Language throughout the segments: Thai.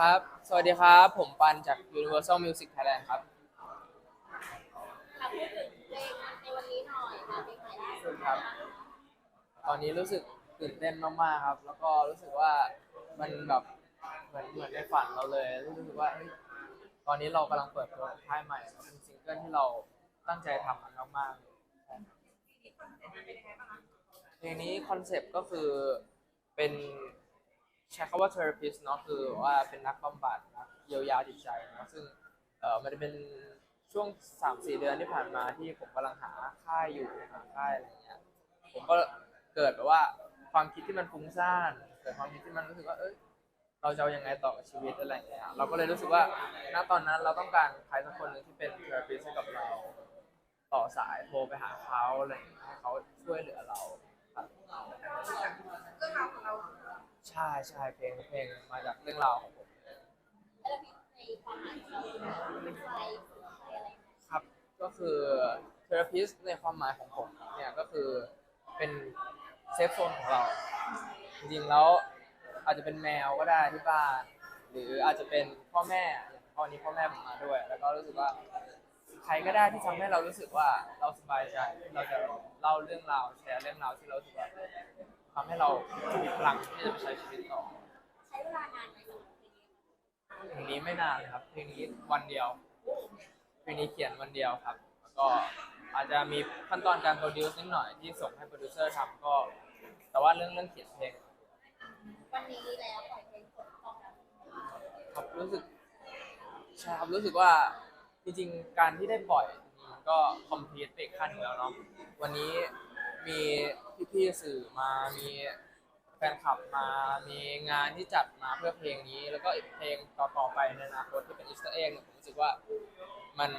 ครับ สวัสดีครับ ผมปันจาก Universal Music Thailand ครับ ค่ะพูดถึงเพลงในวันนี้หน่อยค่ะเพลงใหม่ล่าสุดครับ ตอนนี้รู้สึกตื่นเต้นมากๆครับ แล้วก็รู้สึกว่ามันแบบเหมือนเหมือนในฝันเราเลย รู้สึกว่าเฮ้ยตอนนี้เรากำลังเปิดตัวค่ายใหม่แล้วเป็นซิงเกิลที่เราตั้งใจทำมันมากๆเลยเพลงนี้คอนเซปต์ก็คือเป็น ใช้คำว่า therapist เนาะคือว่าเป็นนักบำบัดนักเยียวยาจิตใจเนาะซึ่งเออมันจะเป็นช่วง3-4เดือนที่ผ่านมาที่ผมกำลังหาค่ายอยู่หาค่ายอะไรอย่างเงี้ยผมก็เกิดแบบว่าความคิดที่มันฟุ้งซ่านเกิดความคิดที่มันรู้สึกว่าเอ้ยเราจะเอายังไงต่อกับชีวิตอะไรอย่างเงี้ยเราก็เลยรู้สึกว่าณตอนนั้นเราต้องการใครสักคนหนึ่งที่เป็นเทอราปิสให้กับเรา ต่อสายโทรไปหาเขาอะไรเงี้ยให้เขาช่วยเหลือเราครับเรื่องราวของเรา ใช่ใช่เพลงเพลงมาจากเรื่องราวของผมแล้วในความหมายของเราเป็นใครคือใครอะไรยังไงครับก็คือเทอราปิสในความหมายของผมเนี่ยก็คือเป็นเซฟโซนของเราจริงๆแล้วอาจจะเป็นแมวก็ได้ที่บ้านหรืออาจจะเป็นพ่อแม่อย่างตอนนี้พ่อแม่ผมมาด้วย แล้วก็รู้สึกว่าใค รก็ได้ที่ทำให้เรารู้สึกว่าเราสบายใจเราจะเล่าเรื่องราวแชร์เรื่องราวที่เรารู้สึกว่าทำให้เรามีพลังที่จะไปใช้ชีวิตต่อใช้เวลานานไหมสำหรับเพลงนี้เพลงนี้ไม่นานเลยครับเพลงนี้วันเดียวเพลงนี้เขียนวันเดียวครับ แล้วก็อาจจะมีขั้นตอนการโปรดิวซ์นิดหน่อยที่ส่งให้โปรดิวเซอร์ทำก็ แต่ว่าเรื่องเรื่องเขียนเพลงวันนี้แล้วปล่อยเพลงผลตอบรับครับรู้สึกใช่ครับรู้สึกว่า จริงๆ การที่ได้ปล่อยมันก็คอมพลีทไปอีกขั้นหนึ่งแล้วเนาะวันนี้มีพี่ๆสื่อมามีแฟนคลับมามีงานที่จัดมาเพื่อเพลงนี้ แล้วก็อีกเพลงต่อๆไปในอนาคตที่เป็นอีสเตอร์เอ็กผมรู้สึกว่ามัน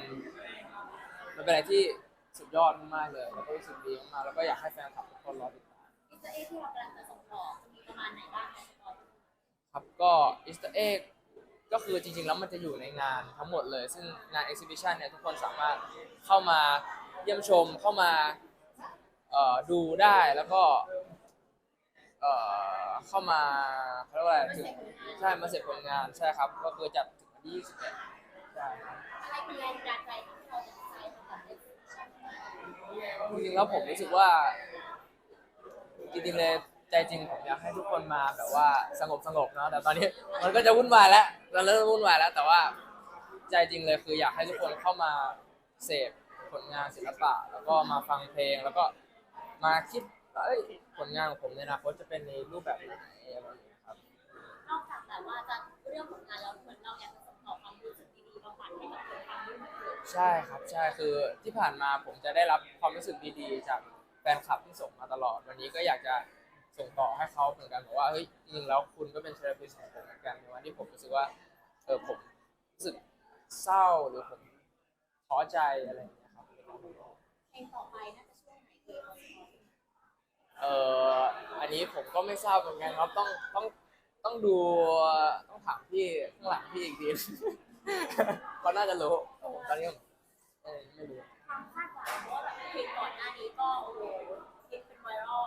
มันเป็นอะไรที่สุดยอดมากๆเลยแล้วก็รู้สึกดีมากๆแล้วก็อยากให้แฟนคลับทุกคนรอติดตามอินเตอร์เอ็กที่เรากำลังจะส่งต่อจะมีประมาณไหนบ้างคะตอนนี้ครับก็อีสเตอร์เอ็ก ก็คือจริงๆแล้วมันจะอยู่ในงานทั้งหมดเลย ซึ่งงานเอ็กซิบิชันเนี่ยทุกคนสามารถเข้ามาเยี่ยมชมเข้ามาดูได้แล้วก็เข้ามาเขาเรียกว่าอะไรถึงใช่มาเสร็จผลงานใช่ครับ ก็คือจัดถึงวันที่21ใช่ครับอะไรคือแรงบันดาลใจที่เราจะใช้มาแบบเอ็กซิบิชันจริงๆแล้วผมรู้สึกว่าจริงๆเลย ใจจริงผมอยากให้ทุกคนมาแบบว่าสงบสงบๆเนาะแต่ตอนนี้มันก็จะวุ่นวายแล้วเราเริ่มวุ่นวายแล้ว แต่ว่าใจจริงเลยคืออยากให้ทุกคนเข้ามาเสพผลงานศิลปะ แล้วก็มาฟังเพลงแล้วก็มาคิดว่าเอ้ยผลงานของผมในอนาคตจะเป็นในรูปแบบไหนอะไรอย่างเงี้ยครับ นอกจากแบบว่าจะเรื่องผลงานแล้วเหมือนเราอยากจะส่งต่อความรู้สึกดีๆบางฝันให้กับคนฟังด้วยเหมือนกันใช่ครับใช่คือที่ผ่านมาผมจะได้รับความรู้สึกดีๆ จากแฟนคลับที่ส่งมาตลอด วันนี้ก็อยากจะ ส่งต่อให้เขาเหมือนกันบอกว่าเฮ้ยจริงแล้วคุณก็เป็นเทอราปิสของผมเหมือนกันในวันที่ผมรู้สึกว่าเออผมรู้สึกเศร้าหรือผมท้อใจอะไรอย่างเงี้ยครับเพลงต่อไปน่าจะช่วงไหนเอ่ยเอออันนี้ผมก็ไม่ทราบเหมือนกันครับต้องต้องต้องดูต้องถามพี่ข้างหลังพี่อีกทีเขาน่าจะรู้ตอนนี้ผมไม่รู้ความคาดหวังเพราะว่าแบบเพลงก่อนหน้านี้ก็โอ้โหฮิตเป็นไวรัล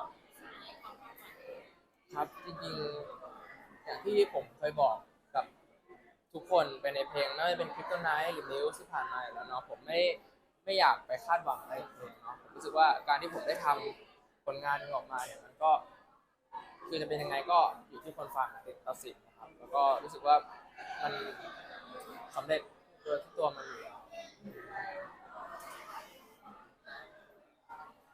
ครับจริงๆอย่างที่ผมเคยบอกกับทุกคนไปในเพลงไม่ว่าจะเป็นคริปตไนท์หรือมิวที่ผ่านมาอยู่แล้วเนาะผมไม่ไม่อยากไปคาดหวังอะไรกับเพลงเนาะผมรู้สึกว่าการที่ผมได้ทำผลงานหนึงออกมาเนี่ยมันก็ คือจะเป็นยังไงก็อยู่ที่คนฟังตัดสินนะครับ แล้วก็รู้สึกว่ามันสำเร็จตัวที่ตัวมันอยู่แล้ว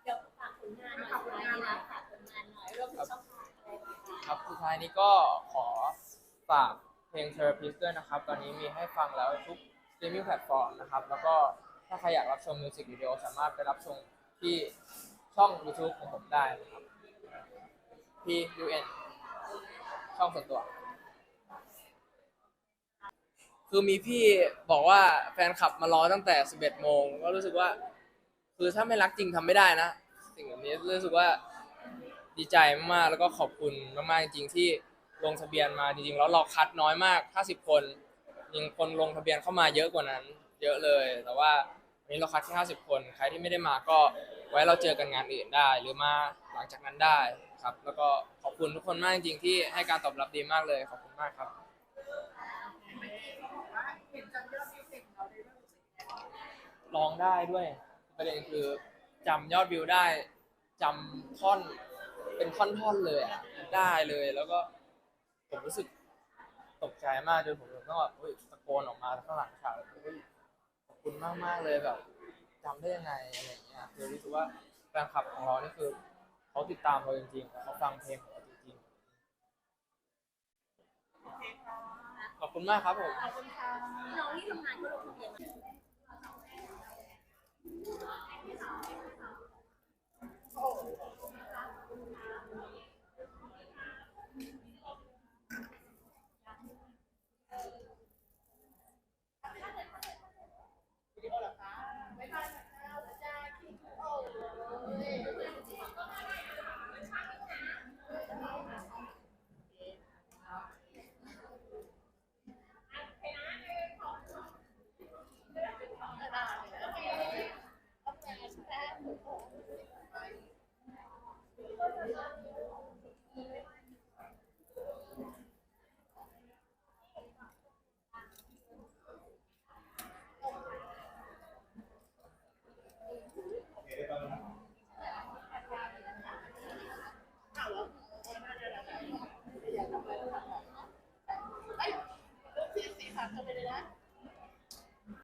เดี๋ยวฝากผลงานหน่อยสุดท้ายนี้นะฝากผลงานหน่อยรวมถึงช่องทางอะไรต่างๆ ครับสุดท้าย นี้ก็ขอฝากเพลง Therapist ด้วยนะครับ ตอนนี้มีให้ฟังแล้วทุก streaming platform นะครับ แล้วก็ถ้าใครอยากรับชมมิวสิกวิดีโอสามารถไปรับชมที่ช่อง YouTube ของผมได้นะครับ P U N ช่องส่วนตัว คือมีพี่บอกว่าแฟนคลับมารอตั้งแต่ 11 โมง ก็รู้สึกว่า คือถ้าไม่รักจริงทำไม่ได้นะ สิ่งแบบนี้รู้สึกว่า ดีใจมากๆ แล้วก็ขอบคุณมากๆจริงๆที่ลงทะเบียนมาจริงๆแล้วเราคัดน้อยมาก 50 คนยังคนลงทะเบียนเข้ามาเยอะกว่านั้น เยอะเลย แต่ว่าวันนี้เราคัดแค่50 คน ใครที่ไม่ได้มาก็ไว้เราเจอกันงานอื่นได้ หรือมาหลังจากนั้นได้ครับ แล้วก็ขอบคุณทุกคนมากจริงๆที่ให้การตอบรับดีมากเลย ขอบคุณมากครับขำยอดวิวเพลงของเราได้บ้างรู้สึกยังไงร้องได้ด้วย ประเด็นคือจำยอดวิวได้จำท่อน เป็นท่อนๆเลยอะได้เลยแล้วก็ ผมรู้สึกตกใจมากจนผมต้องแบบเฮ้ยตะโกนออกมาข้างหลังฉากแบบเฮ้ยขอบคุณมากมากๆเลยแบบจำได้ยังไงอะไรอย่างเงี้ยคือรู้สึกว่าแฟนคลับของเรานี่คือเขาติดตามเราจริงๆเขาฟังเพลงของเราจริงๆขอบคุณมากครับผม ขอบคุณค่ะน้องที่ทำงานก็ลงทะเบียนมาโอ้